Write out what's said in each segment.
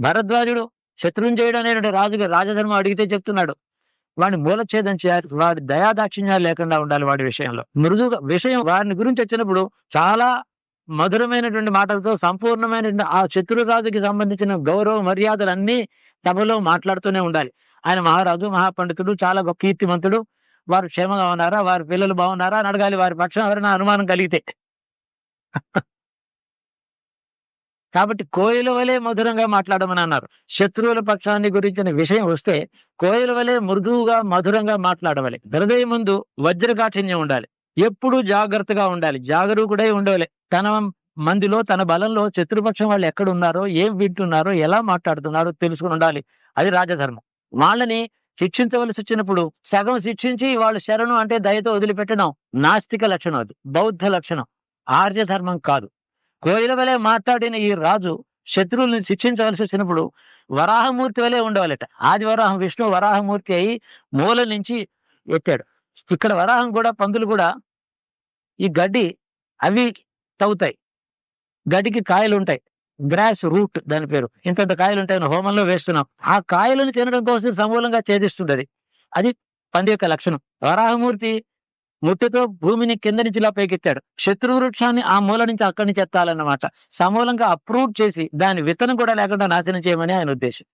భరద్వాజుడు శత్రుంజయుడు అనేటువంటి రాజుగా రాజధర్మం అడిగితే చెప్తున్నాడు. వాడిని మూలఛేదం చేయాలి వాడి దయాదాక్షిణ్యాలు లేకుండా ఉండాలి వాడి విషయంలో. మృదుగా విషయం వారిని గురించి వచ్చినప్పుడు చాలా మధురమైనటువంటి మాటలతో సంపూర్ణమైనటువంటి ఆ శత్రురాజుకి సంబంధించిన గౌరవ మర్యాదలన్నీ సభలో మాట్లాడుతూనే ఉండాలి. ఆయన మహారాజు మహాపండితుడు చాలా గొప్ప కీర్తిమంతుడు. వారు క్షేమంగా ఉన్నారా? వారి పిల్లలు బాగున్నారా? అని అడగాలి. వారి పక్షం ఎవరైనా అనుమానం కలిగితే. కాబట్టి కోయిల వలె మధురంగా మాట్లాడమని అన్నారు. శత్రువుల పక్షాన్ని గురించిన విషయం వస్తే కోయిల వలె మృదువుగా మధురంగా మాట్లాడవాలి. హృదయం ముందు వజ్రకాఠిన్యం ఉండాలి. ఎప్పుడూ జాగ్రత్తగా ఉండాలి. జాగరూకుడై ఉండవాలి తన మందిలో తన బలంలో శత్రుపక్షం వాళ్ళు ఎక్కడ ఉన్నారో ఏం వింటున్నారో ఎలా మాట్లాడుతున్నారో తెలుసుకుని ఉండాలి. అది రాజధర్మం. వాళ్ళని శిక్షించవలసి వచ్చినప్పుడు సగం శిక్షించి వాళ్ళు శరణు అంటే దయతో వదిలిపెట్టడం నాస్తిక లక్షణం అది. బౌద్ధ లక్షణం. ఆర్యధర్మం కాదు. కోయిల వలె మాట్లాడిన ఈ రాజు శత్రువుల్ని శిక్షించవలసి వచ్చినప్పుడు వరాహమూర్తి వలె ఉండవాలట. ఆది వరాహం విష్ణు వరాహమూర్తి అయి మూల నుంచి ఎత్తాడు. ఇక్కడ వరాహం కూడా పందులు కూడా ఈ గడ్డి అవి తవ్వుతాయి. గడ్డికి కాయలు ఉంటాయి. గ్రాస్ రూట్ దాని పేరు. ఇంతంత కాయలు ఉంటాయి హోమంలో వేస్తున్నాం. ఆ కాయలను తినడం కోసం సమూలంగా ఛేదిస్తుంటది. అది పంది యొక్క లక్షణం. వరాహమూర్తి ముట్టుతో భూమిని కింద నుంచి ఇలా పైకెత్తాడు. శత్రు వృక్షాన్ని ఆ మూల నుంచి అక్కడి నుంచి ఎత్తాలన్నమాట. సమూలంగా అప్రూవ్ చేసి దాని విత్తనం కూడా లేకుండా నాశనం చేయమని ఆయన ఉద్దేశం.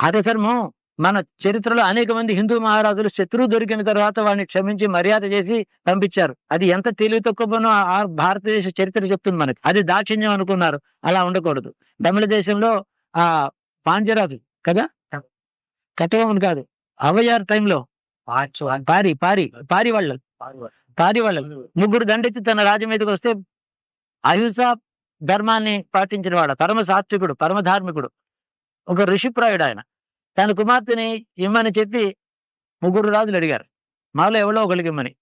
అదే ధర్మం మన చరిత్రలో అనేక మంది హిందూ మహారాజులు శత్రువు దొరికిన తర్వాత వాడిని క్షమించి మర్యాద చేసి పంపించారు. అది ఎంత తెలివి తక్కువనో ఆ భారతదేశ చరిత్ర చెప్తుంది మనకి. అది దాక్షిణ్యం అనుకున్నారు. అలా ఉండకూడదు. తమిళ దేశంలో ఆ పాంజరాజు కదా? కట్టవమని కాదు. అవయార్ టైంలో. పారి పారి పారి వాళ్ళు పారి ముగ్గురు దండెత్తి తన రాజ్యం మీదకి వస్తే అహింస ధర్మాన్ని పాటించిన వాడు పరమ సాత్వికుడు పరమధార్మికుడు ఒక ఋషిప్రాయుడు ఆయన. తన కుమార్తెని ఇమ్మని చెప్పి ముగ్గురు రాజులు అడిగారు. మాలో ఎవరో ఒకరికి ఇమ్మని.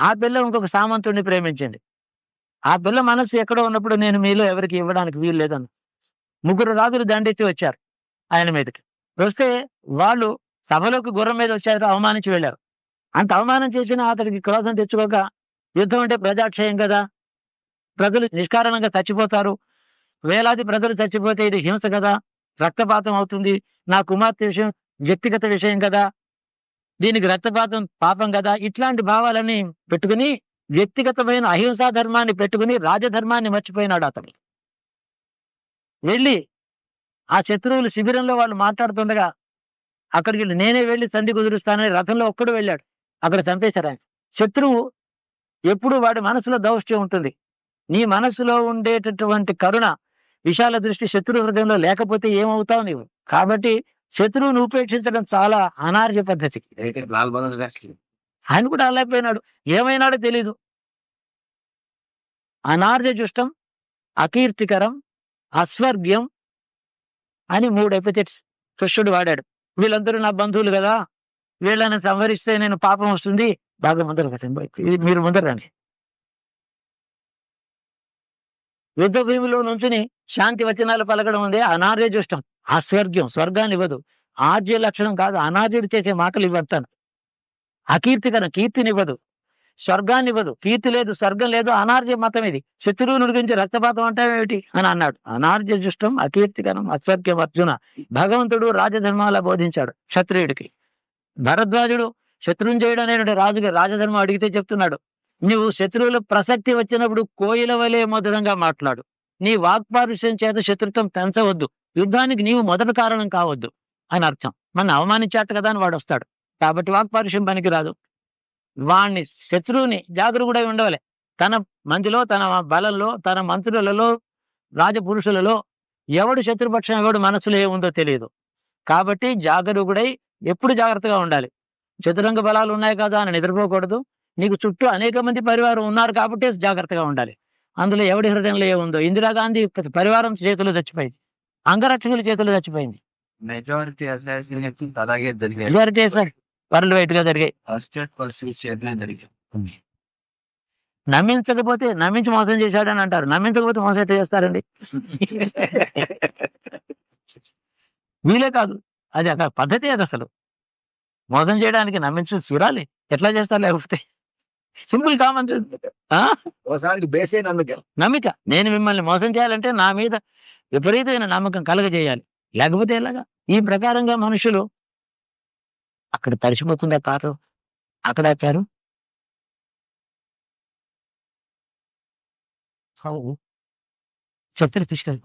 ఆ పిల్ల ఇంకొక సామంతుడిని ప్రేమించింది. ఆ పిల్ల మనసు ఎక్కడో ఉన్నప్పుడు నేను మీలో ఎవరికి ఇవ్వడానికి వీలు లేదన్న. ముగ్గురు రాజులు దండెత్తి వచ్చారు ఆయన మీదకి. వస్తే వాళ్ళు సభలోకి గుర్రం మీద వచ్చారు అవమానించి వెళ్ళారు. అంత అవమానం చేసిన అతడికి క్రోధం తెచ్చుకోక యుద్ధం అంటే ప్రజాక్షయం కదా. ప్రజలు నిష్కారణంగా చచ్చిపోతారు. వేలాది ప్రజలు చచ్చిపోతే ఇది హింస కదా. రక్తపాతం అవుతుంది. నా కుమార్తె విషయం వ్యక్తిగత విషయం కదా. దీనికి రక్తపాతం పాపం కదా. ఇట్లాంటి భావాలని పెట్టుకుని వ్యక్తిగతమైన అహింసా ధర్మాన్ని పెట్టుకుని రాజధర్మాన్ని మర్చిపోయినాడు అతడు. వెళ్ళి ఆ శత్రువులు శిబిరంలో వాళ్ళు మాట్లాడుతుండగా అక్కడికి వెళ్ళి నేనే వెళ్ళి సంధి కుదురుస్తానని రథంలో ఒక్కడు వెళ్ళాడు. అక్కడ చంపేశారు ఆయన. శత్రువు ఎప్పుడు వాడి మనసులో దౌష్ట్యం ఉంటుంది. నీ మనసులో ఉండేటటువంటి కరుణ విశాల దృష్టి శత్రు హృదయంలో లేకపోతే ఏమవుతావు నీవు? కాబట్టి శత్రువును ఉపేక్షించడం చాలా అనార్య పద్ధతి. లాల్ బహదూర్ శాస్త్రి ఆయన కూడా అలాపోయినాడు ఏమైనాడో తెలీదు. అనార్య జుష్టం అకీర్తికరం అస్వర్గ్యం అని మూడు ఎపిథెట్స్ కృష్ణుడు వాడాడు. వీళ్ళందరూ నా బంధువులు కదా? వీళ్ళని సంహరిస్తే నేను పాపం వస్తుంది బాగా ముందర ఇది మీరు ముందర రండి. యుద్ధ భూమిలో నుంచుని శాంతి వచనాలు పలకడం ఉంది అనార్య జుష్టం అస్వర్గ్యం స్వర్గాన్ని ఇవ్వదు. ఆర్య లక్షణం కాదు అనార్యుడు చేసే మాటలు ఇవ్వతాను అకీర్తికరం కీర్తినివ్వదు స్వర్గాన్ని ఇవ్వదు. కీర్తి లేదు స్వర్గం లేదు అనార్య మతం ఇది. శత్రువుని గురించి రక్తపాతం అంటావేమిటి అని అన్నాడు. అనార్య జుష్టం అకీర్తికరం అస్వర్గ్యం అర్జున. భగవంతుడు రాజధర్మాల బోధించాడు క్షత్రియుడికి. భరద్వాజుడు శత్రుంజయుడు అనేటువంటి రాజుగా రాజధర్మం అడిగితే చెప్తున్నాడు నువ్వు శత్రువుల ప్రసక్తి వచ్చినప్పుడు కోయిల వలె మధురంగా మాట్లాడు. నీ వాక్పారుష్యం చేత శత్రుత్వం పెంచవద్దు. యుద్ధానికి నీవు మొదటి కారణం కావద్దు. అని అర్థం. మన అవమానించాట కదా అని వాడు వస్తాడు. కాబట్టి వాక్పారుష్యం పనికి రాదు వాణ్ణి శత్రువుని జాగరూకుడై ఉండవాలి. తన మందిలో తన బలంలో తన మంత్రులలో రాజపురుషులలో ఎవడు శత్రుపక్షం ఎవడు మనసులో ఏముందో తెలియదు. కాబట్టి జాగరూకుడై ఎప్పుడు జాగ్రత్తగా ఉండాలి. చతురంగ బలాలు ఉన్నాయి కదా అని నిద్రపోకూడదు. నీకు చుట్టూ అనేక మంది పరివారం ఉన్నారు కాబట్టి జాగ్రత్తగా ఉండాలి. అందులో ఎవడి హృదయంలో ఏముందో? ఇందిరాగాంధీ పరివారం చేతిలో చచ్చిపోయింది. అంగరక్షకుల చేతిలో చచ్చిపోయింది. మెజారిటీ అసాసినేషన్స్ అలాగే జరిగాయి. Majority sir. వరల్డ్ వైడ్గా జరిగాయి. నమ్మించకపోతే నమ్మించి మోసం చేశాడని అంటారు. నమ్మించకపోతే మోసం ఎట్లా చేస్తారండి? వీలే కాదు. అది అక్కడ పద్ధతి అది అసలు. మోసం చేయడానికి నమ్మించి చూడాలి ఎట్లా చేస్తారు లేకపోతే? సింపుల్ కామన్ ఒకసారి బేసే నమ్మకం. నమ్మిక. నేను మిమ్మల్ని మోసం చేయాలంటే నా మీద విపరీతమైన నమ్మకం కలగజేయాలి. లేకపోతే ఎలాగా? ఈ ప్రకారంగా మనుషులు అక్కడ తడిసిపోతుందా కారు? అక్కడ ఆపారు? చెప్తారు తీసుకెళ్ళి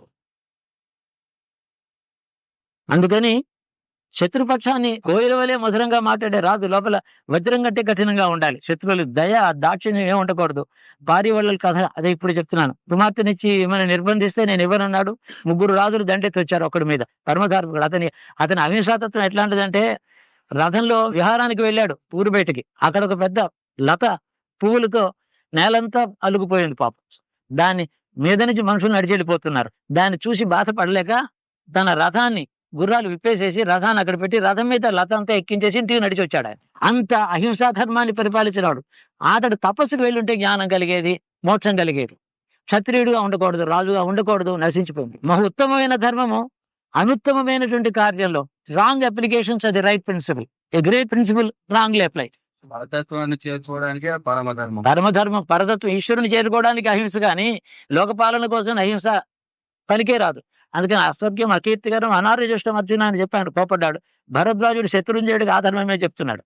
అందుకని శత్రుపక్షాన్ని కోయిల వలె మధురంగా మాట్లాడే రాజు లోపల వజ్రం కంటే కఠినంగా ఉండాలి. శత్రువులు దయ దాక్షిణ్యం ఏమి ఉండకూడదు. భార్య వాళ్ళ కథ అదే ఇప్పుడు చెప్తున్నాను. కుమార్తెనిచ్చి ఏమైనా నిర్బంధిస్తే నేను ఇవ్వనన్నాడు. ముగ్గురు రాజులు దండెత్తి వచ్చారు ఒకడి మీద. పరమధార్మికుడు అతని అతని అహింసాతత్వం ఎట్లాంటిదంటే రథంలో విహారానికి వెళ్ళాడు ఊరు బయటికి. అక్కడ ఒక పెద్ద లత పువ్వులతో నేలంతా అలుగుపోయింది పాపం. దాన్ని మీద నుంచి మనుషులు నడిచి వెళ్ళిపోతున్నారు. దాన్ని చూసి బాధపడలేక తన రథాన్ని గుర్రాలు విప్పేసేసి రథాన్ని అక్కడ పెట్టి రథం మీద లత అంతా ఎక్కించేసి ఇంటికి నడిచి వచ్చాడు ఆయన. అంత అహింసా ధర్మాన్ని పరిపాలించినాడు అతడు తపస్సుకు వెళ్ళుంటే జ్ఞానం కలిగేది మోక్షం కలిగేది. క్షత్రియుడుగా ఉండకూడదు రాజుగా ఉండకూడదు నశించిపోయింది. మహా ఉత్తమమైన ధర్మము అనుత్తమమైనటువంటి కార్యంలో. రాంగ్ అప్లికేషన్స్ అది right principle. A great principle wrongly apply. భారతత్వాన్ని చేర్చుకోవడానికి పరమధర్మం. పరమధర్మం పరతత్వం ఈశ్వరుని చేరుకోవడానికి అహింస కానీ లోకపాలన కోసం అహింస పలికే రాదు. అందుకని అసభ్యం అకీర్తికరం అనారోగ్యం అర్జున అని చెప్పాడు కోపడ్డాడు. భరద్వాజుడు శత్రుంజయుడికి ఆధర్మమే చెప్తున్నాడు.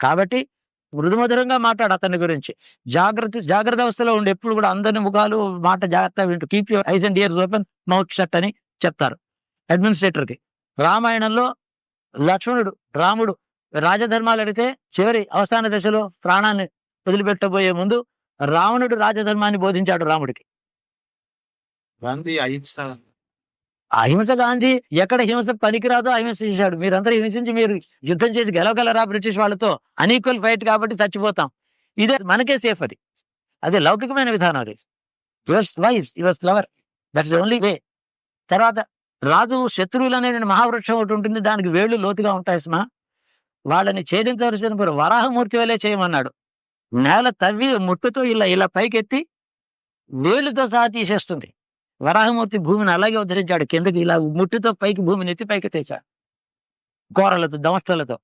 కాబట్టి మృదుమధురంగా మాట్లాడు అతని గురించి. జాగ్రత్త జాగ్రత్త అవస్థలో ఉండి ఎప్పుడు కూడా అందరి ముఖాలు మాట జాగ్రత్త వింటూ keep your eyes and ears open mouth shut అని చెప్తారు. అడ్మినిస్ట్రేటర్కి. రామాయణంలో లక్ష్మణుడు రాముడు రాజధర్మాలు అడిగితే చివరి అవసాన దశలో ప్రాణాన్ని వదిలిపెట్టబోయే ముందు రావణుడు రాజధర్మాన్ని బోధించాడు రాముడికి. అహింస అహింస గాంధీ ఎక్కడ హింస పనికిరాదో అహింస చేశాడు. మీరందరూ హింసించి మీరు యుద్ధం చేసి గెలవగలరా బ్రిటిష్ వాళ్ళతో? అన్ఈక్వల్ ఫైట్ కాబట్టి చచ్చిపోతాం. ఇదే మనకే సేఫ్ అది. అదే లౌకికమైన విధానం అది. Yours wise yours flower that's only way తర్వాత రాజు శత్రువులు అనే మహావృక్షం ఒకటి ఉంటుంది. దానికి వేళ్ళు లోతుగా ఉంటాయి సుమా. వాళ్ళని ఛేదించవలసిన వరాహమూర్తి వల్లే చేయమన్నాడు. నేల తవ్వి ముట్టుతో ఇలా ఇలా పైకెత్తి వేలుతో సహా తీసేస్తుంది వరాహమూర్తి భూమిని అలాగే ఉద్ధరించాడు. కిందకి ఇలా ముట్టుతో పైకి భూమిని ఎత్తి పైకి తెచ్చాడు గోరలతో దమస్టలతో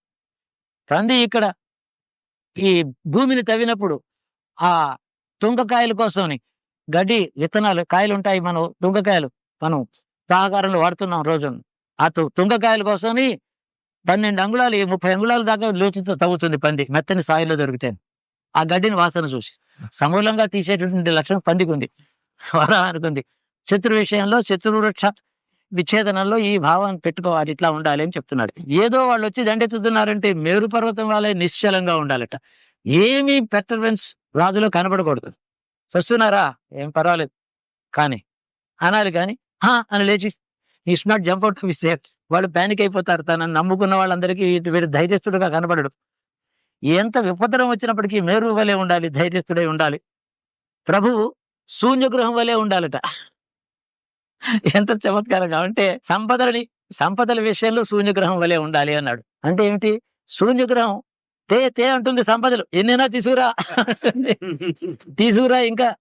తంది ఇక్కడ ఈ భూమిని తవ్వినప్పుడు ఆ తుంగకాయల కోసం గడ్డి విత్తనాలు కాయలు ఉంటాయి మనం తుంగకాయలు. మనం సహకారంలో వాడుతున్నాం రోజు ఆ తుంగకాయల కోసం పన్నెండు అంగుళాలు ఈ ముప్పై అంగుళాల దాకా లోతుతో తవ్వుతుంది పంది మెత్తని సాయిలో దొరుకుతాయి ఆ గడ్డిని వాసన చూసి. సమూలంగా తీసేటటువంటి లక్షణం పందికి ఉంది వరాహానికి ఉంది శత్రు విషయంలో శత్రు విచ్ఛేదనంలో ఈ భావాన్ని పెట్టుకోవాలి ఇట్లా ఉండాలి అని చెప్తున్నాడు. ఏదో వాళ్ళు వచ్చి దండెత్తుతున్నారంటే మేరు పర్వతం వాళ్ళే నిశ్చలంగా ఉండాలట. ఏమీ పెటర్వెన్స్ రాజులో కనబడకూడదు. వస్తున్నారా ఏం పర్వాలేదు. కానీ అనాలి కానీ హా అని లేచి is not jump out mistake వాళ్ళు ప్యానిక్ అయిపోతారు. తనని నమ్ముకున్న వాళ్ళందరికీ వీడు ధైర్యస్తుడుగా కనబడడు. ఎంత విపత్రం వచ్చినప్పటికీ మేరు వలె ఉండాలి ధైర్యస్తుడై ఉండాలి. ప్రభువు శూన్యగృహం వలె ఉండాలట. ఎంత చమత్కారంగా అంటే సంపదలని సంపదల విషయంలో శూన్యగ్రహం వలె ఉండాలి అన్నాడు. అంటే ఏమిటి? శూన్యగ్రహం. తే తే అంటుంది సంపదలు. ఎన్నైనా తీసుకురా. తీసుకురా ఇంకా.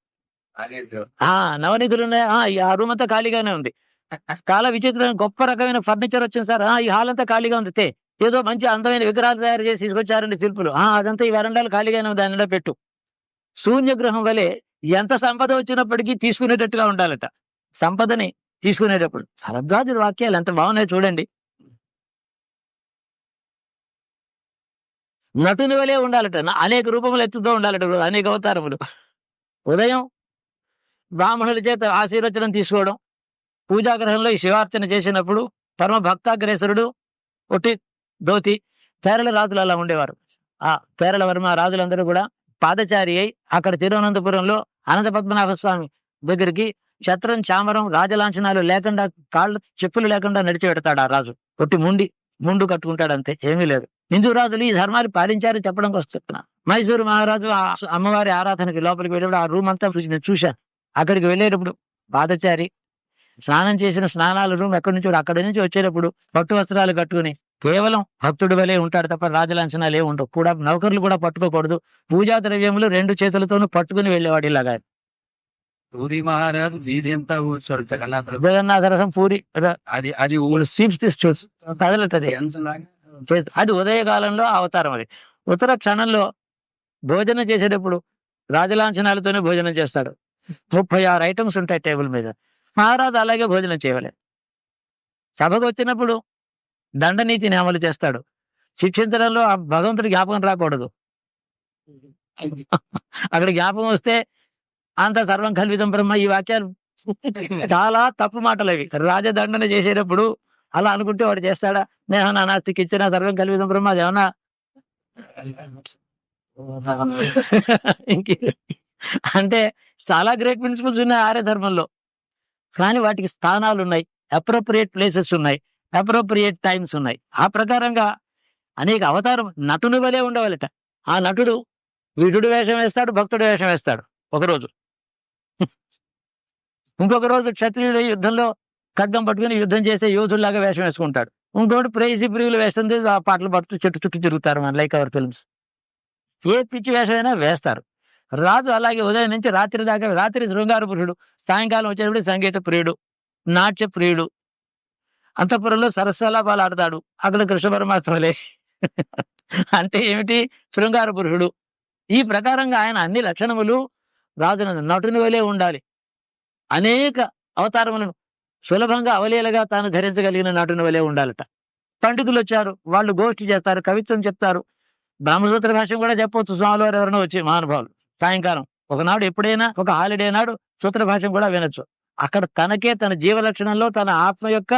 ఆ నవనిధులు ఉన్నాయి. ఆ, రూమ్ అంతా ఖాళీగానే ఉంది. చాలా విచిత్రమైన గొప్ప రకమైన ఫర్నిచర్ వచ్చింది సార్. ఆ, ఈ హాల్ అంతా ఖాళీగా ఉంది. తే ఏదో మంచి అందమైన విగ్రహాలు తయారు చేసి తీసుకొచ్చారండి శిల్పులు. ఆ అదంతా ఈ వరండాలు ఖాళీగానే ఉంది. దానిలో పెట్టు. శూన్యగ్రహం వలె ఎంత సంపద వచ్చినప్పటికీ తీసుకునేటట్టుగా ఉండాలట. సంపదని తీసుకునేటప్పుడు శరద్వాజుల వాక్యాలు ఎంత బాగున్నాయి చూడండి. నటుని వలే ఉండాలట. అనేక రూపములు ఎత్తుతూ ఉండాలట అనేక అవతారములు. ఉదయం బ్రాహ్మణుల చేత ఆశీర్వచనం తీసుకోవడం పూజాగ్రహంలో ఈ శివార్చన చేసినప్పుడు పరమ భక్తాగ్రేసరుడు ఒట్టి ధోతి కేరళ రాజులు అలా ఉండేవారు. ఆ కేరళ వర్మ రాజులందరూ కూడా పాదచారి అయి అక్కడ తిరువనంతపురంలో అనంత పద్మనాభ స్వామి దగ్గరికి ఛత్రం చామరం రాజలాంఛనాలు లేకుండా కాళ్ళు చెప్పులు లేకుండా నడిచి పెడతాడు ఆ రాజు. కొట్టి ముండి ముండు కట్టుకుంటాడు అంతే ఏమీ లేదు. హిందూ రాజులు ఈ ధర్మాలు పాలించారని చెప్పడం కోసం మైసూరు మహారాజు ఆ అమ్మవారి ఆరాధనకి లోపలికి వెళ్ళేప్పుడు ఆ రూమ్ అంతా నేను చూశాను. అక్కడికి వెళ్ళేటప్పుడు పాదచారి స్నానం చేసిన స్నానాల రూమ్ ఎక్కడి నుంచి అక్కడి నుంచి వచ్చేటప్పుడు పట్టు వస్త్రాలు కట్టుకుని కేవలం భక్తుడు వలె ఉంటాడు తప్ప రాజలాంఛనాలు ఏమి ఉండవు. కూడా నౌకర్లు కూడా పట్టుకోకూడదు. పూజా ద్రవ్యములు రెండు చేతులతోనూ పట్టుకుని వెళ్ళేవాడు ఇలాగా. సూరి మహారాజు వీధి అంతా కూర్చోడు జగన్నాథ జగన్నాథ రసం పూరి అది అది స్వీప్స్ తీసి కదలటది లాగా చేతి- అది ఉదయకాలంలో అవతారం అది. ఉత్తర క్షణంలో భోజనం చేసేటప్పుడు రాజలాంఛనాలతోనే భోజనం చేస్తాడు. ముప్పై ఆరు ఐటమ్స్ ఉంటాయి టేబుల్ మీద. మహారాజు అలాగే భోజనం చేయలేదు సభకు వచ్చినప్పుడు దండనీతిని అమలు చేస్తాడు. శిక్షించడంలో ఆ భగవంతుడి జ్ఞాపకం రాకూడదు. అక్కడ జ్ఞాపకం వస్తే అంత సర్వం కల్వితం బ్రహ్మ ఈ వాక్యాలు. చాలా తప్పు మాటలు అవి. రాజదండన చేసేటప్పుడు అలా అనుకుంటే వాడు చేస్తాడా? నేహనా నాస్తికి ఇచ్చిన సర్వం కల్వితం బ్రహ్మ అది ఏమన్నా? ఇంకే. అంటే చాలా గ్రేట్ ప్రిన్సిపల్స్ ఉన్నాయి ఆర్య ధర్మంలో. కానీ వాటికి స్థానాలు ఉన్నాయి. అప్రోప్రియేట్ ప్లేసెస్ ఉన్నాయి. అప్రోప్రియేట్ టైమ్స్ ఉన్నాయి. ఆ ప్రకారంగా అనేక అవతారం నటుని వలె ఉండవాలట. ఆ నటుడు విటుడు వేషం వేస్తాడు భక్తుడు వేషం వేస్తాడు. ఒకరోజు. ఇంకొక రోజు క్షత్రియుడు యుద్ధంలో ఖడ్గం పట్టుకుని యుద్ధం చేసే యోధుల్లాగా వేషం వేసుకుంటాడు. ఇంకోటి ప్రేసి ప్రియులు వేస్తుంది ఆ పాటలు పడుతూ చెట్టు చుట్టూ తిరుగుతారు మన లైక్ అవర్ ఫిల్మ్స్. ఏ పిచ్చి వేషమైనా వేస్తారు. రాజు అలాగే ఉదయం నుంచి రాత్రి దాకా రాత్రి శృంగార పురుషుడు సాయంకాలం వచ్చేటప్పుడు సంగీత ప్రియుడు నాట్య ప్రియుడు అంతఃపురంలో సరస్వలాపాలు ఆడతాడు. అక్కడ కృష్ణ పరమాత్మలే. అంటే ఏమిటి? శృంగార పురుషుడు. ఈ ప్రకారంగా ఆయన అన్ని లక్షణములు రాజున నటుని వలే ఉండాలి. అనేక అవతారములను సులభంగా అవలీలగా తాను ధరించగలిగిన నటుని వలె ఉండాలట. పండితులు వచ్చారు వాళ్ళు గోష్ఠి చేస్తారు కవిత్వం చెప్తారు. బ్రహ్మసూత్ర భాష్యం కూడా చెప్పవచ్చు స్వాములు వారు ఎవరైనా వచ్చి మహానుభావులు. సాయంకాలం ఒకనాడు ఎప్పుడైనా ఒక హాలిడే నాడు సూత్ర భాష్యం కూడా వినొచ్చు. అక్కడ తనకే తన జీవ లక్షణంలో తన ఆత్మ యొక్క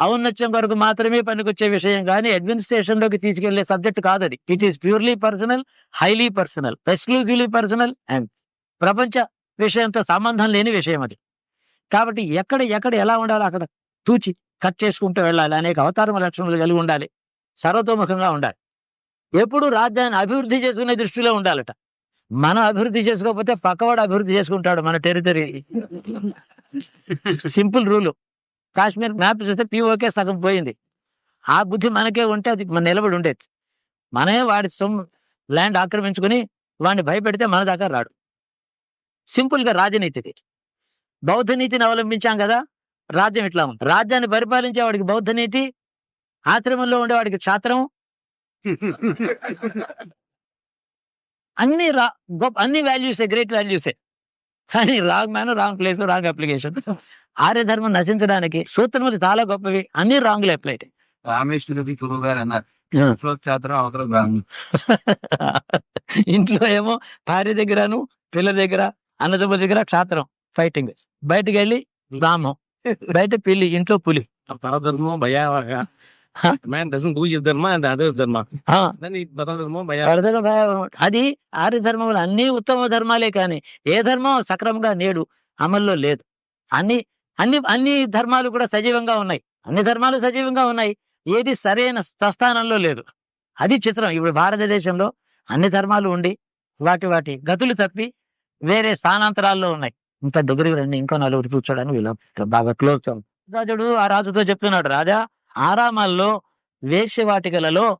ఔన్నత్యం వరకు మాత్రమే పనికొచ్చే విషయం కానీ అడ్మినిస్ట్రేషన్లోకి తీసుకెళ్ళే సబ్జెక్ట్ కాదది. It is purely personal highly personal exclusively personal and ప్రపంచ విషయంతో సంబంధం లేని విషయం అది. కాబట్టి ఎక్కడ ఎక్కడ ఎలా ఉండాలో అక్కడ తూచి కట్ చేసుకుంటూ వెళ్ళాలి. అనేక అవతారమ లక్షణాలు కలిగి ఉండాలి. సర్వతోముఖంగా ఉండాలి. ఎప్పుడు రాజ్యాన్ని అభివృద్ధి చేసుకునే దృష్టిలో ఉండాలట. మనం అభివృద్ధి చేసుకోకపోతే పక్కవాడు అభివృద్ధి చేసుకుంటాడు మన territory. Simple rule. Kashmir map చూస్తే పీఓకే సగం పోయింది. ఆ బుద్ధి మనకే ఉంటే అది మన నిలబడి ఉండేది. మనమే వాడి సొమ్ము ల్యాండ్ ఆక్రమించుకుని వాడిని భయపెడితే మన దాకా రాడు. సింపుల్గా రాజనీతిది. బౌద్ధ నీతిని అవలంబించాం కదా? రాజ్యం ఇట్లా ఉంది? రాజ్యాన్ని పరిపాలించే వాడికి బౌద్ధ నీతి ఆశ్రమంలో ఉండేవాడికి క్షాత్రం అన్ని రా గొప్ప అన్ని వాల్యూసే గ్రేట్ వాల్యూసే. కానీ wrong man wrong place wrong application. Arya ధర్మం నశించడానికి సూత్రములు చాలా గొప్పవి. అన్ని రాంగ్లు అప్లై రామేశ్వరి గురువు గారు అన్నారు. ఇంట్లో ఏమో భార్య దగ్గరను పిల్ల దగ్గర అన్నదమ్మ దగ్గర క్షాత్రం ఫైటింగ్ బయటకు వెళ్ళి రామం బయట పిల్లి ఇంట్లో పులి. పరధర్మం భయ మ్యాన్ డజన్ డూ హిస్ ధర్మ. And other. అది ఆర్య ధర్మములు అన్ని ఉత్తమ ధర్మాలే కానీ ఏ ధర్మం సక్రమంగా నేడు అమల్లో లేదు. అన్ని అన్ని అన్ని ధర్మాలు కూడా సజీవంగా ఉన్నాయి. అన్ని ధర్మాలు సజీవంగా ఉన్నాయి. ఏది సరైన స్వస్థానంలో లేదు. అది చిత్రం. ఇప్పుడు భారతదేశంలో అన్ని ధర్మాలు ఉండి వాటి వాటి గతులు తప్పి వేరే స్థానాంతరాల్లో ఉన్నాయి. ఇంత దగ్గరికి రండి ఇంకా నలుగురు కూర్చోడానికి వీళ్ళు బాగా క్లోజ్ రాజుడు ఆ రాజుతో చెప్తున్నాడు రాజా ఆరామాల్లో వేశ్యవాటికలలో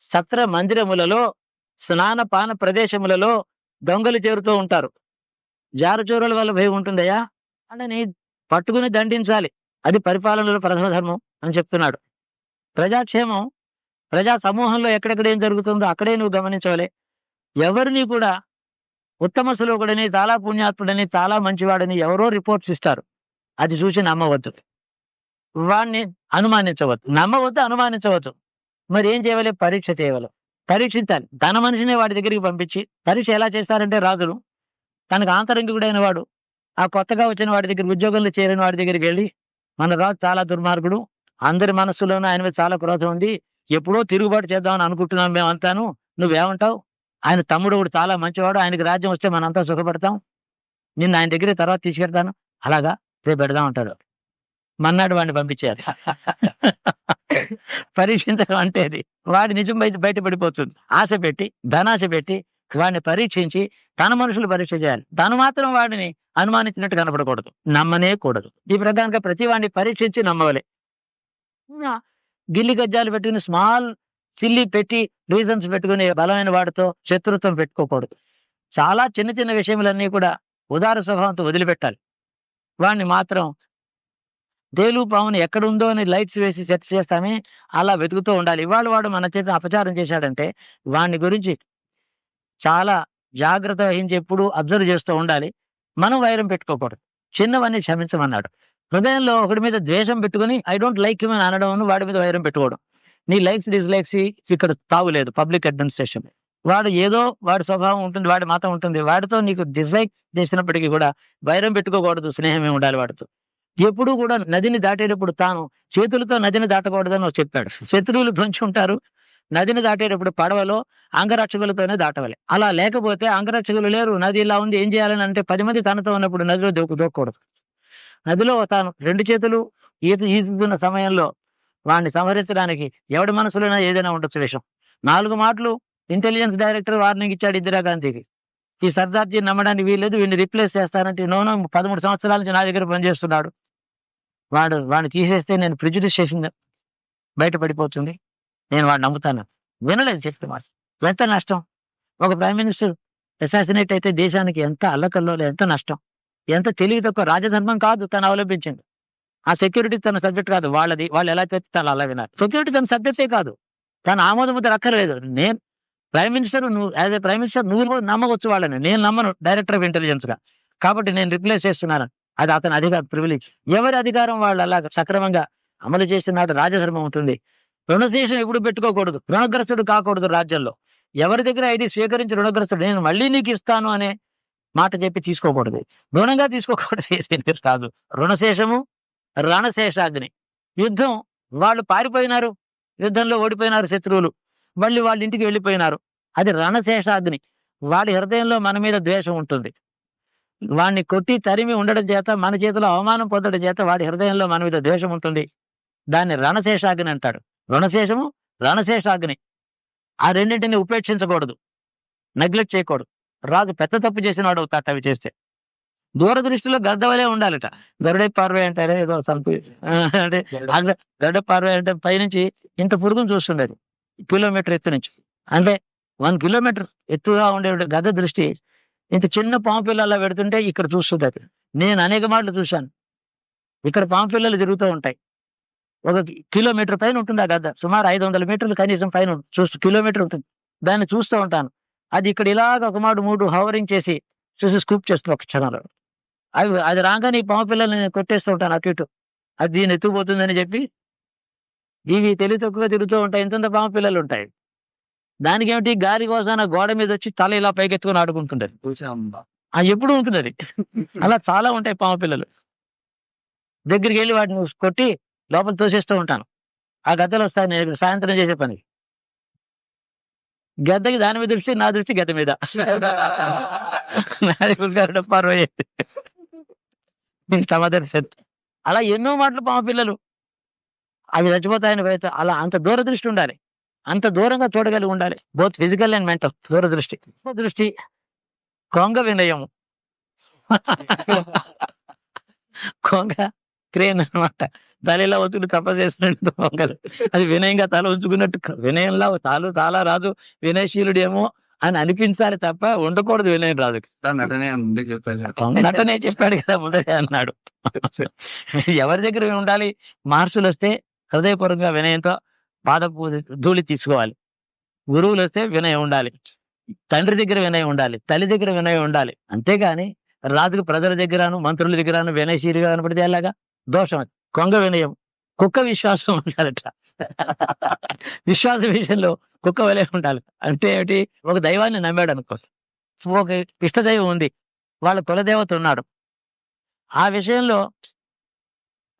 సత్ర మందిరములలో స్నానపాన ప్రదేశములలో దొంగలు చేరుతూ ఉంటారు. జారచోరుల వల్ల భయం ఉంటుందయ్యా? అని పట్టుకుని దండించాలి. అది పరిపాలనలో ప్రథమ ధర్మం అని చెప్తున్నాడు. ప్రజాక్షేమం ప్రజా సమూహంలో ఎక్కడెక్కడ ఏం జరుగుతుందో అక్కడే నువ్వు గమనించవాలి. ఎవరిని కూడా ఉత్తమ శ్లోకుడని చాలా పుణ్యాత్ముడని చాలా మంచివాడని ఎవరో రిపోర్ట్స్ ఇస్తారు. అది చూసి నమ్మవద్దు. వాడిని అనుమానించవద్దు. నమ్మవద్దు అనుమానించవద్దు. మరి ఏం చేయవాలి పరీక్ష చేయవాలి పరీక్షించాలి. తన మనిషిని వాడి దగ్గరికి పంపించి పరీక్ష ఎలా చేస్తారంటే రాజులు. తనకు ఆంతరంగికుడైన వాడు ఆ కొత్తగా వచ్చిన వాడి దగ్గర ఉద్యోగంలో చేరిన వాడి దగ్గరికి వెళ్ళి మన రాజు చాలా దుర్మార్గుడు. అందరి మనస్సులోనూ ఆయన మీద చాలా క్రోధం ఉంది. ఎప్పుడో తిరుగుబాటు చేద్దామని అనుకుంటున్నాం మేము అంతాను నువ్వేమంటావు? ఆయన తమ్ముడు కూడా చాలా మంచివాడు. ఆయనకి రాజ్యం వస్తే మనంతా సుఖపడతాం. నిన్ను ఆయన దగ్గర తర్వాత తీసుకెళ్తాను. అలాగా? రేపు పెడదాం అంటారు మన్నాడు వాడిని పంపించారు. పరీక్షించడం అంటే అది. వాడి నిజం బయట బయటపడిపోతుంది ఆశ పెట్టి ధనాశ పెట్టి వాడిని పరీక్షించి తన మనుషులు పరీక్ష చేయాలి. తను మాత్రం వాడిని అనుమానించినట్టు కనపడకూడదు. నమ్మనే కూడదు ఈ ప్రధానంగా ప్రతి వాడిని పరీక్షించి నమ్మవలే. గిల్లి గజ్జాలు పెట్టుకుని స్మాల్ చిల్లి పెట్టి రీజన్స్ పెట్టుకుని బలమైన వాడితో శత్రుత్వం పెట్టుకోకూడదు. చాలా చిన్న చిన్న విషయములన్నీ కూడా ఉదార స్వభావంతో వదిలిపెట్టాలి. వాడిని మాత్రం తేలు పాముని ఎక్కడుందో అని లైట్స్ వేసి సెట్ చేస్తామే అలా వెతుకుతూ ఉండాలి. ఇవాళ వాడు మన చేత అపచారం చేశాడంటే వాడిని గురించి చాలా జాగ్రత్త వహించి ఎప్పుడు అబ్జర్వ్ చేస్తూ ఉండాలి. మనం వైరం పెట్టుకోకూడదు. చిన్నవన్నీ క్షమించమన్నాడు. హృదయంలో ఒకటి మీద ద్వేషం పెట్టుకుని ఐ డోంట్ లైక్ హిమ్ అని అనడం వాడి మీద వైరం పెట్టుకోవడం. నీ లైక్స్ డిస్లైక్స్ ఇక్కడ తావులేదు పబ్లిక్ అడ్మినిస్ట్రేషన్ వాడు ఏదో వాడి స్వభావం ఉంటుంది వాడి మాత్రం ఉంటుంది వాడితో నీకు డిస్లైక్ చేసినప్పటికీ కూడా వైరం పెట్టుకోకూడదు స్నేహమే ఉండాలి వాడితో. ఎప్పుడూ కూడా నదిని దాటేటప్పుడు తాను చేతులతో నదిని దాటకూడదని చెప్పాడు. శత్రువులు పొంచి ఉంటారు నదిని దాటేటప్పుడు పడవలో అంగరక్షకులతోనే దాటవాలి. అలా లేకపోతే అంగరక్షకులు లేరు నది ఇలా ఉంది ఏం చేయాలని అంటే పది మంది తనతో ఉన్నప్పుడు నదిలో దూకు దూకూడదు నదిలో తాను రెండు చేతులు ఈత ఈదుతున్న సమయంలో వాడిని సంహరించడానికి ఎవడి మనసులోనే ఏదైనా ఉండొచ్చు విషయం. నాలుగు మాటలు ఇంటెలిజెన్స్ డైరెక్టర్ వార్నింగ్ ఇచ్చాడు ఇందిరాగాంధీకి ఈ సర్దార్జీ నమ్మడానికి వీల్లేదు వీడిని రిప్లేస్ చేస్తానంటే నోనో పదమూడు సంవత్సరాల నుంచి నా దగ్గర పనిచేస్తున్నాడు. వాడు వాడిని తీసేస్తే నేను ప్రిజుడిస్ చేసింది బయటపడిపోతుంది. నేను వాడిని నమ్ముతాను. వినలేదు చెప్తే మాట. ఎంత నష్టం? ఒక ప్రైమ్ మినిస్టర్ అసాసినేట్ అయితే దేశానికి ఎంత అల్లకల్లో ఎంత నష్టం? ఎంత తెలివి తక్కువ? రాజధర్మం కాదు తను అవలంబించింది. ఆ సెక్యూరిటీ తన సబ్జెక్ట్ కాదు వాళ్ళది. వాళ్ళు ఎలా చెప్తే తను అలా వినాలి. సెక్యూరిటీ తన సబ్జెక్టే కాదు. తన ఆమోద ముద్ర అక్కర్లేదు. నేను ప్రైమ్ మినిస్టర్ నువ్వు యాజ్ ఏ ప్రైమ్ మినిస్టర్ నువ్వు కూడా నమ్మవచ్చు వాళ్ళని. నేను నమ్మను డైరెక్టర్ ఆఫ్ ఇంటెలిజెన్స్గా. కాబట్టి నేను రిప్లేస్ చేస్తున్నాను. అది అతని అధికార ప్రివిలేజ్ ఎవరి అధికారం వాళ్ళు అలా సక్రమంగా అమలు చేస్తున్నాడు రాజధర్మం ఉంటుంది. రుణశేషం ఎప్పుడు పెట్టుకోకూడదు. రుణగ్రస్తుడు కాకూడదు రాజ్యంలో. ఎవరి దగ్గర ఇది స్వీకరించి రుణగ్రస్తుడు నేను మళ్ళీ నీకు ఇస్తాను అనే మాట చెప్పి తీసుకోకూడదు. రుణంగా తీసుకోకూడదు. కాదు. రుణశేషము రణశేషాగ్ని. యుద్ధం వాళ్ళు పారిపోయినారు. యుద్ధంలో ఓడిపోయినారు శత్రువులు. మళ్ళీ వాళ్ళ ఇంటికి వెళ్ళిపోయినారు. అది రణశేషాగ్ని. వాడి హృదయంలో మన మీద ద్వేషం ఉంటుంది. వాడిని కొట్టి తరిమి ఉండడం చేత మన చేతిలో అవమానం పొందడం చేత వాడి హృదయంలో మన మీద ద్వేషం ఉంటుంది. దాన్ని రణశేషాగ్ని అంటాడు. రుణశేషము రణశేషాగ్ని. ఆ రెండింటిని ఉపేక్షించకూడదు. నెగ్లెక్ట్ చేయకూడదు. రాజు పెద్ద తప్పు చేసిన వాడు అవుతాట అవి చేస్తే. దూరదృష్టిలో గద్దవలే ఉండాలట. గరుడే పార్వే అంటారే ఏదో సంపు అంటే గరుడ. పార్వే అంటే పైనుంచి ఇంత పురుగును చూస్తుండేది కిలోమీటర్ ఎత్తు నుంచి. అంటే వన్ కిలోమీటర్ ఎత్తుగా ఉండే గద దృష్టి ఇంత చిన్న పాము పిల్లలా పెడుతుంటే ఇక్కడ చూస్తుంది అది. నేను అనేక మాటలు చూశాను. ఇక్కడ పాము పిల్లలు తిరుగుతూ ఉంటాయి. ఒక కిలోమీటర్ పైన ఉంటుంది ఆ గద్ద. సుమారు ఐదు వందల మీటర్లు కనీసం పైన. చూస్తూ కిలోమీటర్ ఉంటుంది. దాన్ని చూస్తూ ఉంటాను. అది ఇక్కడ ఇలాగ ఒక మాట మూడు హవరింగ్ చేసి చూసి స్కూప్ చేస్తుంది ఒక క్షణంలో. అవి అది రాగానే ఈ పాము పిల్లల్ని నేను కొట్టేస్తూ ఉంటాను అటు ఇటు. అది దీన్ని ఎత్తుకుపోతుందని చెప్పి ఇవి తెలివి తక్కువగా తిరుగుతూ ఉంటాయి. ఇంతంత పాము పిల్లలు ఉంటాయి. దానికి ఏమిటి? గాలి కోసం గోడ మీద వచ్చి తల ఇలా పైకెత్తుకొని ఆడుకుంటుంది ఆ ఎప్పుడు ఉంటుంది అది? అలా చాలా ఉంటాయి పాము పిల్లలు. దగ్గరికి వెళ్ళి వాటిని కొట్టి లోపల తోసేస్తూ ఉంటాను. ఆ గద్దలు వస్తాయి. నేను సాయంత్రం చేసే పని. గద్దకి దాని మీద దృష్టి నా దృష్టి గద్ద మీద. నాది పుల్కారుడు పార్వయ్య సమాధానం సెట్. అలా ఎన్నో మాటలు పాము పిల్లలు. అవి చచ్చిపోతాయని భయత అలా అంత దూరదృష్టి ఉండాలి. అంత దూరంగా చూడగలిగి ఉండాలి. బోత్ ఫిజికల్ అండ్ మెంటల్ దూరదృష్టి. దృష్టి కొంగ వినయము. కొంగ క్రేన్ అన్నమాట. తలలా ఒత్తుడు తప్ప చేసినట్టు కొంగలు. అది వినయంగా తల ఉంచుకున్నట్టు వినయంలా తాలు తాలా రాదు వినయశీలుడేమో అని అనిపించాలి తప్ప ఉండకూడదు వినయం రాదు నటనే ముందే నటనే చెప్పాడు కదా ముందరే అన్నాడు. ఎవరి దగ్గర ఉండాలి? మహర్షులు వస్తే హృదయపూర్వకంగా వినయంతో పాదపూజ ధూళి తీసుకోవాలి. గురువులు వస్తే వినయం ఉండాలి. తండ్రి దగ్గర వినయం ఉండాలి. తల్లి దగ్గర వినయం ఉండాలి. అంతేగాని రాజుకు ప్రజల దగ్గరను మంత్రుల దగ్గరను వినయశీలిగా కనపడితే ఎలాగా? దోషం. అది కొంగ వినయం. కుక్క విశ్వాసం ఉండాలట. విశ్వాస విషయంలో కుక్క వలె ఉండాలి. అంటే ఏమిటి? ఒక దైవాన్ని నమ్మాడు అనుకో ఒక ఇష్టదైవం ఉంది. వాళ్ళ కులదేవత ఉన్నాడు. ఆ విషయంలో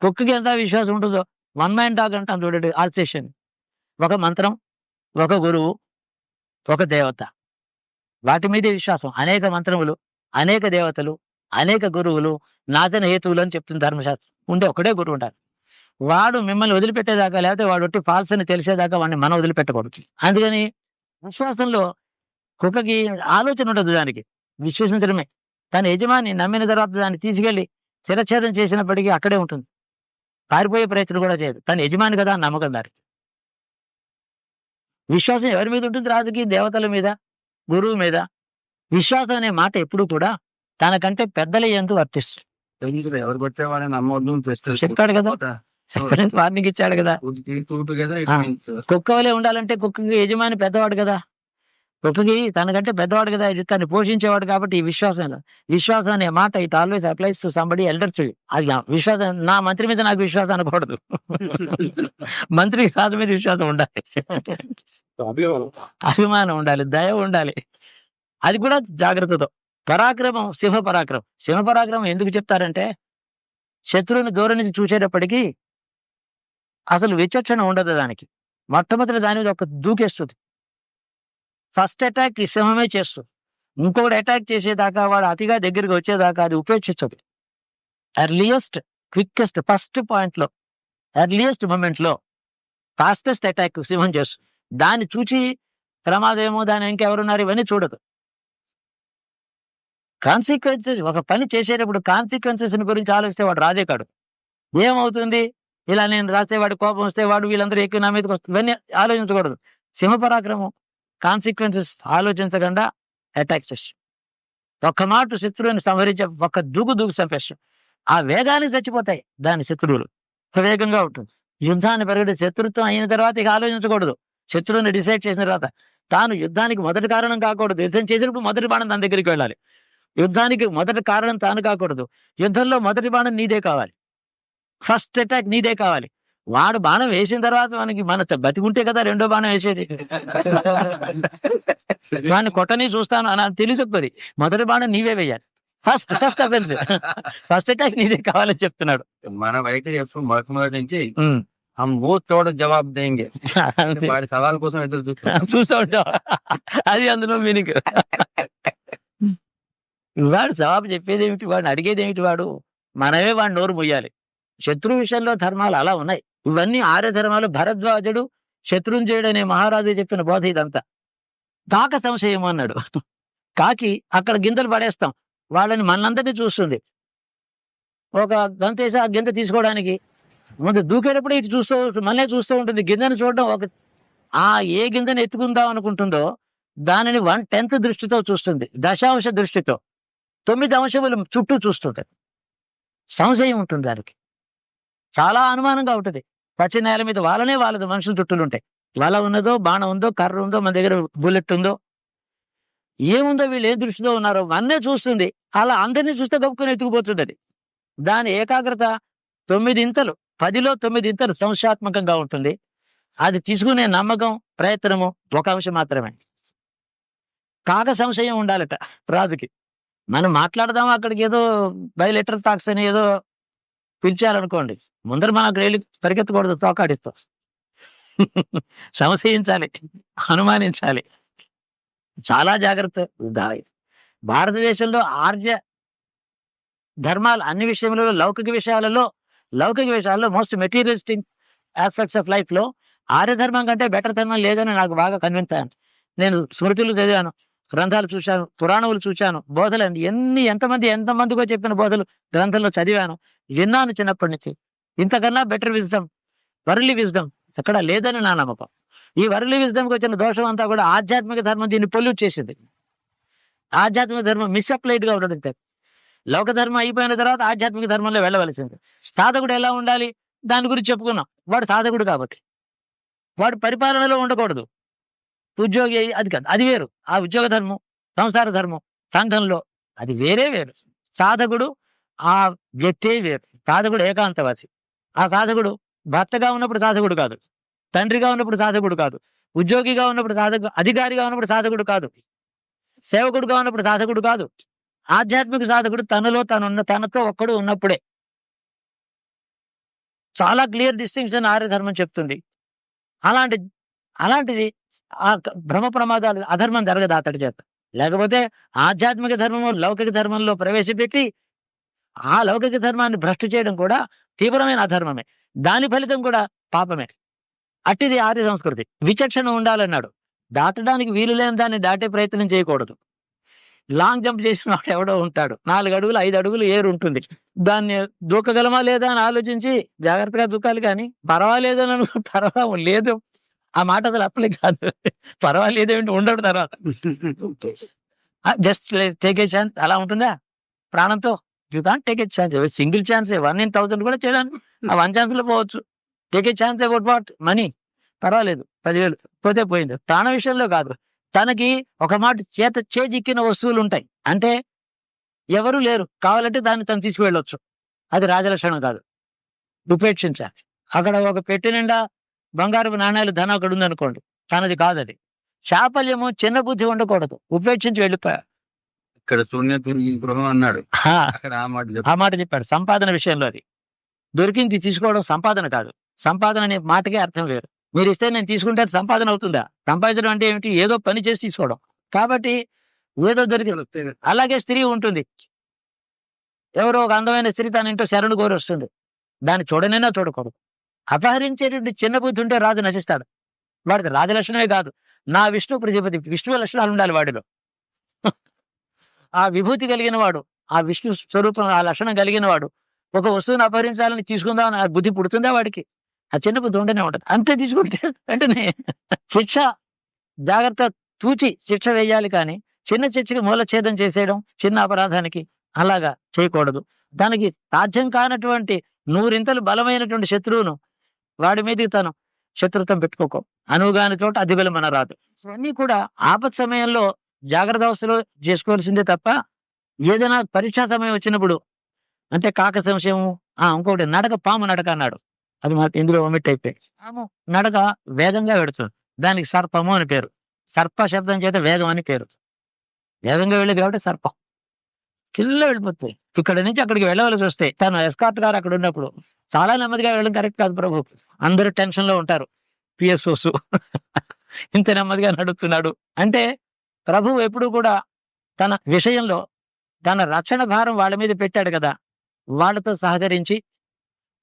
కుక్కకి ఎంత విశ్వాసం ఉంటుందో వన్ మైండ్ డాగ్ అంటాం చూడండి ఆల్సేషన్ ఒక మంత్రం ఒక గురువు ఒక దేవత. వాటి మీదే విశ్వాసం. అనేక మంత్రములు అనేక దేవతలు అనేక గురువులు నాదన హేతువులు అని చెప్తుంది ధర్మశాస్త్రం. ఉండే ఒకడే గురువు ఉంటారు వాడు మిమ్మల్ని వదిలిపెట్టేదాకా లేకపోతే వాడు ఒట్టి ఫాల్స్ అని తెలిసేదాకా వాడిని మనం వదిలిపెట్టకూడదు. అందుకని విశ్వాసంలో కుక్కకి ఆలోచన ఉండదు దానికి. విశ్వసించడమే. తన యజమాని నమ్మిన తర్వాత దాన్ని తీసుకెళ్ళి శిరఛేదం చేసినప్పటికీ అక్కడే ఉంటుంది. పారిపోయే ప్రయత్నం కూడా చేయదు. తన యజమాని కదా నమ్మకం దానికి. విశ్వాసం ఎవరి మీద ఉంటుంది? రాజుకి దేవతల మీద? గురువు మీద? విశ్వాసం అనే మాట ఎప్పుడు కూడా తనకంటే పెద్దల ఎందు వర్తిస్తుంది. ఎవరు కొట్టే వాళ్ళని నమ్మవద్దు చెప్పాడు కదా. వార్నింగ్ ఇచ్చాడు కదా. కుక్క వలె ఉండాలంటే కుక్కకి యజమాని పెద్దవాడు కదా. కుక్కకి తనకంటే పెద్దవాడు కదా ఇది తను పోషించేవాడు కాబట్టి ఈ విశ్వాసం? విశ్వాసం అనే మాట it always applies to somebody elder to అది నా విశ్వాసం నా మంత్రి మీద నాకు విశ్వాసం అనకూడదు. మంత్రి కాదు మీద విశ్వాసం ఉండాలి. అభిమానం. ఉండాలి దయ ఉండాలి. అది కూడా జాగ్రత్తతో. పరాక్రమం సింహ పరాక్రమం సింహ పరాక్రమం ఎందుకు చెప్తారంటే శత్రువుని దూరం నుంచి చూసేటప్పటికి అసలు విచక్షణ ఉండదు దానికి. మొట్టమొదటి దాని మీద ఒక దూకేస్తుంది. ఫస్ట్ అటాక్ ఈ సింహమే చేస్తుంది. ఇంకొకటి అటాక్ చేసేదాకా వాడు అతిగా దగ్గరికి వచ్చేదాకా అది ఉపేక్షించదు ఎర్లియస్ట్ క్విక్కెస్ట్ ఫస్ట్ పాయింట్లో ఎర్లియస్ట్ మూమెంట్లో ఫాస్టెస్ట్ అటాక్ సింహం చేస్తుంది. దాన్ని చూచి ప్రమాదమేమో దాని ఇంకెవరున్నారు ఇవన్నీ చూడదు. కాన్సిక్వెన్సెస్ ఒక పని చేసేటప్పుడు కాన్సిక్వెన్సెస్ గురించి ఆలోచిస్తే వాడు రాదే కాడు. ఏమవుతుంది? ఇలా నేను రాస్తే వాడి కోపం వస్తే వాడు వీళ్ళందరూ ఎక్కువ నా మీదకి వస్తుంది ఇవన్నీ ఆలోచించకూడదు. సింహపరాక్రమం కాన్సిక్వెన్సెస్ ఆలోచించకుండా అటాక్ చేస్తాం ఒక్క మాట శత్రువుని సంహరించే ఒక్క దూకు దూకు చంపేస్తాం ఆ వేగానికి చచ్చిపోతాయి దాని శత్రువులు. వేగంగా ఉంటుంది. యుద్ధాన్ని పెరగడే శత్రుత్వం అయిన తర్వాత ఇక ఆలోచించకూడదు. శత్రువుని డిసైడ్ చేసిన తర్వాత తాను యుద్ధానికి మొదటి కారణం కాకూడదు. యుద్ధం చేసినప్పుడు మొదటి బాణం తన దగ్గరికి వెళ్ళాలి. యుద్ధానికి మొదటి కారణం తాను కాకూడదు. యుద్ధంలో మొదటి బాణం నీదే కావాలి. ఫస్ట్ అటాక్ నీదే కావాలి. వాడు బాణం వేసిన తర్వాత మనకి మన బతికుంటే కదా రెండో బాణం వేసేది. వాడిని కొట్టని చూస్తాను అని తెలిసి మరి మొదటి బాణం నీవే వేయాలి. First first offence first attack నీదే కావాలని చెప్తున్నాడు. మన వైఖరి చేస్తాం మొట్టమొదటి నుంచి. హమ్ वो జవాబు దేంగే. వాడి సవాల్ కోసం ఎదురు చూస్తాం. చూస్తూ ఉంటాం. అది అందులో మీనింగ్. వాడు జవాబు చెప్పేది ఏమిటి? వాడిని అడిగేది ఏమిటి వాడు? మనమే వాడి నోరు మొయ్యాలి శత్రు విషయంలో ధర్మాలు అలా ఉన్నాయి. ఇవన్నీ ఆర్య ధర్మాలు భరద్వాజుడు శత్రుంజయుడు అనే మహారాజు చెప్పిన బోధ ఇదంతా. కాక సంశయం అన్నాడు. కాకి అక్కడ గింజలు పడేస్తాం. వాళ్ళని మనందరినీ చూస్తుంది. ఒక గంత వేసి ఆ గింజ తీసుకోవడానికి ముందు దూకేటప్పుడు ఇటు చూస్తూ మళ్ళీ చూస్తూ ఉంటుంది. గింజను చూడడం ఒక ఆ ఏ గింజను ఎత్తుకుందాం అనుకుంటుందో దానిని వన్ టెన్త్ దృష్టితో చూస్తుంది. దశాంశ దృష్టితో. తొమ్మిది అంశములు చుట్టూ చూస్తుంటారు సంశయం ఉంటుంది దానికి. చాలా అనుమానంగా ఉంటుంది. పచ్చి నేల మీద వాళ్ళనే వాళ్ళది మనుషుల చుట్టూలు ఉంటాయి. వల ఉన్నదో బాణం ఉందో కర్ర ఉందో మన దగ్గర బుల్లెట్ ఉందో ఏముందో వీళ్ళు ఏ దృష్టితో ఉన్నారో అన్నే చూస్తుంది. అలా అందరినీ చూస్తే గప్పుకొని ఎత్తుకుపోతుంది అది. దాని ఏకాగ్రత తొమ్మిది ఇంతలు పదిలో తొమ్మిది ఇంతలు సంశయాత్మకంగా ఉంటుంది. అది తీసుకునే నమ్మకం ప్రయత్నము ఒక అంశం మాత్రమే. కాక సంశయం ఉండాలట రాజుకి. మనం మాట్లాడదాం అక్కడికి? ఏదో బయలెటర్ టాక్స్ అని ఏదో పిలిచారనుకోండి ముందర మనం రైలు పరిగెత్తకూడదు తోకాడిస్తాం సంశయించాలి అనుమానించాలి. చాలా జాగ్రత్త భారతదేశంలో ఆర్య ధర్మాలు అన్ని విషయంలో లౌకిక విషయాలలో లౌకిక విషయాల్లో మోస్ట్ మెటీరియలిస్టిక్ ఆస్పెక్ట్స్ ఆఫ్ లైఫ్లో ఆర్యధర్మం ఆర్య ధర్మం కంటే బెటర్ ధర్మం లేదని నాకు బాగా కన్విన్స్ అయ్యాను. నేను స్మృతులు చదివాను. గ్రంథాలు చూశాను పురాణములు చూశాను బోధలు ఎన్ని ఎంతమంది ఎంతమందికో చెప్పిన బోధలు గ్రంథంలో చదివాను. విన్నాను చిన్నప్పటి నుంచి. ఇంతకన్నా బెటర్ విజ్డమ్ వరలి విజ్డమ్. ఎక్కడ లేదని నా నమ్మకం. ఈ వరలి విజ్డమ్కి వచ్చిన దోషం అంతా కూడా ఆధ్యాత్మిక ధర్మం దీన్ని పొల్యూట్ చేసింది. ఆధ్యాత్మిక ధర్మం మిస్అప్లైడ్గా ఉండదు ఉండడం కాదు. లోక ధర్మం అయిపోయిన తర్వాత ఆధ్యాత్మిక ధర్మంలో వెళ్ళవలసింది. సాధకుడు ఎలా ఉండాలి? దాని గురించి చెప్పుకున్నాం. వాడు సాధకుడు కాబట్టి. వాడు పరిపాలనలో ఉండకూడదు. ఉద్యోగి అయి- అది కాదు అది వేరు. ఆ ఉద్యోగ ధర్మం సంసార ధర్మం సంఘంలో అది వేరే వేరు. సాధకుడు ఆ వ్యక్తే వేరు. సాధకుడు ఏకాంతవాసి. ఆ సాధకుడు భర్తగా ఉన్నప్పుడు సాధకుడు కాదు తండ్రిగా ఉన్నప్పుడు సాధకుడు కాదు ఉద్యోగిగా ఉన్నప్పుడు సాధకు అధికారిగా ఉన్నప్పుడు సాధకుడు కాదు సేవకుడుగా ఉన్నప్పుడు సాధకుడు కాదు ఆధ్యాత్మిక సాధకుడు తనలో తనున్న తనతో ఒక్కడు ఉన్నప్పుడే. చాలా క్లియర్ డిస్టింక్షన్ ఆర్యధర్మం చెప్తుంది. అలాంటి అలాంటిది ఆ భ్రమ ప్రమాదాలు అధర్మం జరగదు అతడి చేత. లేకపోతే ఆధ్యాత్మిక ధర్మము లౌకిక ధర్మంలో ప్రవేశపెట్టి ఆ లౌకిక ధర్మాన్ని భ్రష్టు చేయడం కూడా తీవ్రమైన అధర్మమే. దాని ఫలితం కూడా పాపమే. అట్టిది ఆర్య సంస్కృతి. విచక్షణ ఉండాలన్నాడు. దాటడానికి వీలు లేని దాన్ని దాటే ప్రయత్నం చేయకూడదు. లాంగ్ జంప్ చేసిన వాడు ఎవడో ఉంటాడు. నాలుగు అడుగులు ఐదు అడుగులు ఏరు ఉంటుంది. దాన్ని దూకగలమా లేదా అని ఆలోచించి జాగ్రత్తగా దూకాలి కానీ పర్వాలేదు అని అనుకో లేదు ఆ మాట అసలు అప్లై కాదు. పర్వాలేదు ఏమిటి ఉండడు తర్వాత. జస్ట్ టేక్ ఏ ఛాన్స్ అలా ఉంటుందా? ప్రాణంతో? You can take a chance single chance one in thousand కూడా చేయడానికి ఆ వన్ ఛాన్స్లో పోవచ్చు. Take a chance about what money పర్వాలేదు. పదివేలు. పోతే పోయింది ప్రాణ విషయంలో కాదు. తనకి ఒక మాట చేత చేజిక్కిన వస్తువులు ఉంటాయి. అంటే ఎవరు లేరు. కావాలంటే దాన్ని తను తీసుకువెళ్ళొచ్చు. అది రాజలక్షణం కాదు ఉపేక్షించాలి అక్కడ ఒక పెట్టి నిండా బంగారపు నాణ్యాలు ధనం అక్కడ ఉందనుకోండి. తనది కాదు అది చాపల్యము చిన్న బుద్ధి ఉండకూడదు. ఉపేక్షించి వెళ్ళిపోయా ఇక్కడ అన్నాడు. ఆ మాట చెప్పాడు. సంపాదన విషయంలో అది. దొరికింది తీసుకోవడం సంపాదన కాదు. సంపాదన అనే మాటకే అర్థం వేరు. మీరు ఇస్తే నేను తీసుకుంటే సంపాదన అవుతుందా? సంపాదించడం అంటే ఏమిటి? ఏదో పని చేసి తీసుకోవడం. కాబట్టి ఏదో దొరికింది అలాగే స్త్రీ ఉంటుంది. ఎవరో ఒక అందమైన స్త్రీ తన ఇంట్లో శరణు కోరి వస్తుంది. దాన్ని చూడనైనా చూడకూడదు. అపహరించేటువంటి చిన్న బుద్ధి ఉంటే రాజు నశిస్తాడు. వాడికి రాజలక్షణమే కాదు. నా విష్ణు ప్రజాపతి విష్ణు లక్షణాలు ఉండాలి వాడిలో. ఆ విభూతి కలిగిన వాడు ఆ విష్ణు స్వరూపం ఆ లక్షణం కలిగిన వాడు ఒక వస్తువుని అపహరించాలని తీసుకుందాం అని ఆ బుద్ధి పుడుతుందా వాడికి? ఆ చిన్న బుద్ధి ఉండనే ఉంటుంది. అంతే తీసుకుంటే వెంటనే శిక్ష జాగ్రత్త తూచి శిక్ష వేయాలి కానీ చిన్న శిక్షకి మూలఛేదం చేసేయడం చిన్న అపరాధానికి అలాగా చేయకూడదు. దానికి సాధ్యం కానటువంటి నూరింతలు బలమైనటువంటి శత్రువును వాడి మీదకి తను శత్రుత్వం పెట్టుకోకో. అనువుగాని చోట అధిబలం రాదు ఇవన్నీ కూడా ఆపత్ సమయంలో జాగ్రత్త అవస్థలో చేసుకోవాల్సిందే తప్ప ఏదైనా పరీక్షా సమయం వచ్చినప్పుడు అంటే కాక సంశయం ఆ ఇంకొకటి నడక పాము నడక అన్నాడు. అది మాకు ఇందులో ఒమిట్ అయిపోయి పాము. నడక వేగంగా పెడుతుంది దానికి సర్పము అని పేరు. సర్ప శబ్దం చేత వేగం అని పేరు. వేగంగా వెళ్ళేది కాబట్టి సర్పం. కిల్ల వెళ్ళిపోతుంది. ఇక్కడ నుంచి అక్కడికి వెళ్ళవలసి వస్తే తను ఎస్కార్ట్ గారు అక్కడ ఉన్నప్పుడు చాలా నెమ్మదిగా వెళ్ళడం కరెక్ట్ కాదు ప్రభు. అందరూ టెన్షన్లో ఉంటారు పిఎస్ఓస్ ఇంత నెమ్మదిగా నడుస్తున్నాడు. అంటే ప్రభువు ఎప్పుడు కూడా తన విషయంలో తన రక్షణ భారం వాళ్ళ మీద పెట్టాడు కదా. వాళ్ళతో సహకరించి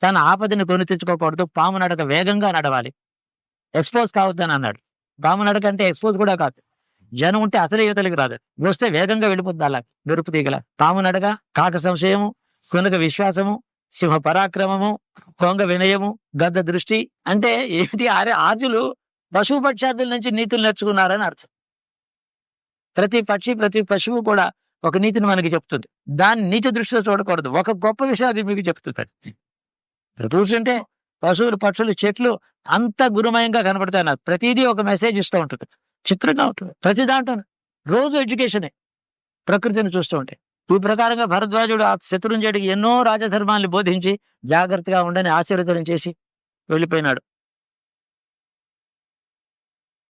తన ఆపదని కొని తెచ్చుకోకూడదు. పాము నడక వేగంగా నడవాలి. ఎక్స్పోజ్ కావద్దని అన్నాడు. పాము నడక అంటే ఎక్స్పోజ్ కూడా కాదు. జనం ఉంటే అసలే యువతలకు రాదు. వస్తే వేగంగా వెళ్ళిపోద్ది అలా. మెరుపు తీగల. పాము నడక కాక సంశయము కొనక విశ్వాసము సింహ పరాక్రమము కొంగ వినయము గద్ద దృష్టి అంటే ఏమిటి? ఆరే ఆర్యులు పశువు పక్షాదుల నుంచి నీతులు నేర్చుకున్నారని అర్థం. ప్రతి పక్షి ప్రతి పశువు కూడా ఒక నీతిని మనకి చెప్తుంది. దాన్ని నీచ దృష్టితో చూడకూడదు. ఒక గొప్ప విషయం అది మీకు చెప్తుంది చూస్తుంటే పశువులు పక్షులు చెట్లు అంత గురుమయంగా కనపడతాయి నాకు ప్రతిదీ ఒక మెసేజ్ ఇస్తూ ఉంటుంది. చిత్రంగా ఉంటుంది. ప్రతి దాంట్లో రోజు ఎడ్యుకేషనే ప్రకృతిని చూస్తూ ఉంటే. ఈ ప్రకారంగా భరద్వాజుడు ఆ శత్రుంజయుడికి ఎన్నో రాజధర్మాల్ని బోధించి జాగ్రత్తగా ఉండని ఆశీర్వదనం చేసి వెళ్ళిపోయినాడు.